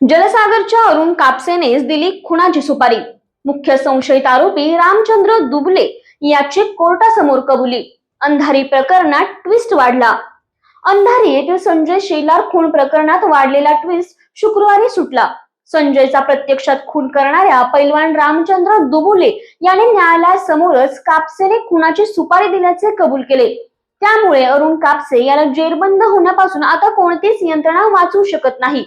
जलसागरच्या अरुण कापसेनेच दिली खुनाची सुपारी. मुख्य संशयित आरोपी रामचंद्र दुबले याची कोर्टासमोर कबुली. अंधारी प्रकरणात ट्विस्ट वाढला. अंधारी येथील संजय शेलार खून प्रकरणात वाढलेला ट्विस्ट शुक्रवारी सुटला. संजयचा प्रत्यक्षात खून करणाऱ्या पैलवान रामचंद्र दुबुले याने न्यायालयासमोरच कापसेने खुनाची सुपारी दिल्याचे कबूल केले. त्यामुळे अरुण कापसे याला जेरबंद होण्यापासून आता कोणतीच यंत्रणा वाचू शकत नाही.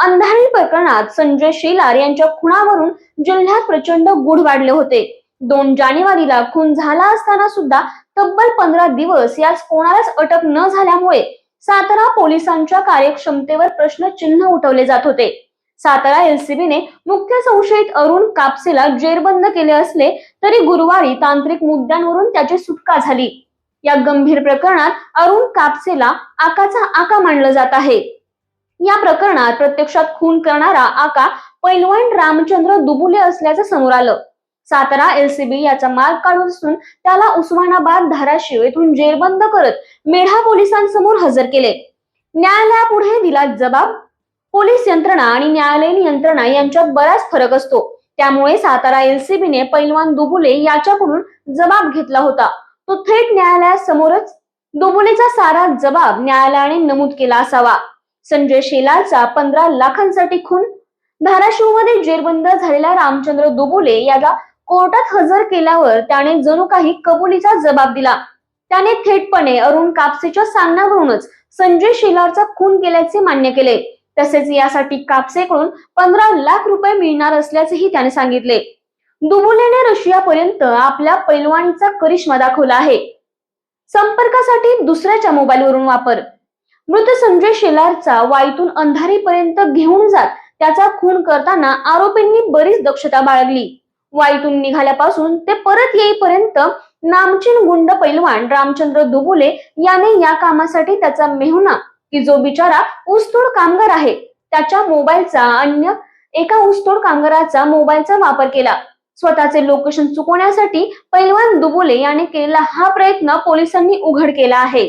अंधारी प्रकरणात संजय शेलार यांच्या खुणावरून जिल्ह्यात प्रचंड गुढ वाढले होते. दोन जानेवारीला खून झाला असताना सुद्धा तब्बल पंधरा दिवस यास कोणालाच अटक न झाल्यामुळे सातारा पोलिसांच्या कार्यक्षमतेवर प्रश्नचिन्ह उठवले जात होते. सातारा एलसीबीने मुख्य संशयित अरुण कापसेला जेरबंद केले असले तरी गुरुवारी तांत्रिक मुद्द्यांवरून त्याची सुटका झाली. या गंभीर प्रकरणात अरुण कापसेला आकाचा आका मानलं जात आहे. या प्रकरणात प्रत्यक्षात खून करणारा आका पैलवान रामचंद्र दुबुले असल्याचं समोर आलं. सातारा एलसीबी याचा मार्ग काढून असून त्याला उस्मानाबाद धाराशिव येथून जेरबंद करत मेढा पोलिसांसमोर हजर केले. न्यायालयापुढे दिला जबाब. पोलीस यंत्रणा आणि न्यायालयीन यंत्रणा यांच्यात बराच फरक असतो. त्यामुळे सातारा एलसीबीने पैलवान दुबुले याच्याकडून जबाब घेतला होता. तो थेट न्यायालयासमोरच दुबुलेचा सारा जबाब न्यायालयाने नमूद केला असावा. संजय शेलारचा पंधरा लाखांसाठी खून? धाराशिवमध्ये जेरबंद झालेला रामचंद्र दुबुले याला कोर्टात हजर केल्यावर त्याने जणू काही कबुलीचा जबाब दिला. त्याने थेटपणे अरुण कापसेच्या सांगण्यावरूनच संजय शेलारचा खून केल्याचे मान्य केले. तसेच यासाठी कापसेकडून पंधरा लाख रुपये मिळणार असल्याचेही त्याने सांगितले. दुबुलेने रशियापर्यंत आपल्या पैलवानीचा करिश्मा दाखवला आहे. संपर्कासाठी दुसऱ्याच्या मोबाईलवरून वापर. मृत संजय शेलारचा वाईतून अंधारीपर्यंत घेऊन जात त्याचा खून करताना आरोपींनी बरीच दक्षता बाळगली. वाईतून निघाल्यापासून ते परत येईपर्यंत नामचीन गुंड पैलवान रामचंद्र दुबुले याने या कामासाठी त्याचा मेहुणा की जो बिचारा ऊसतोड कामगार आहे त्याच्या मोबाईलचा अन्य एका ऊसतोड कामगाराचा मोबाईलचा वापर केला. स्वतःचे लोकेशन चुकवण्यासाठी पैलवान दुबुले याने केलेला हा प्रयत्न पोलिसांनी उघड केला आहे.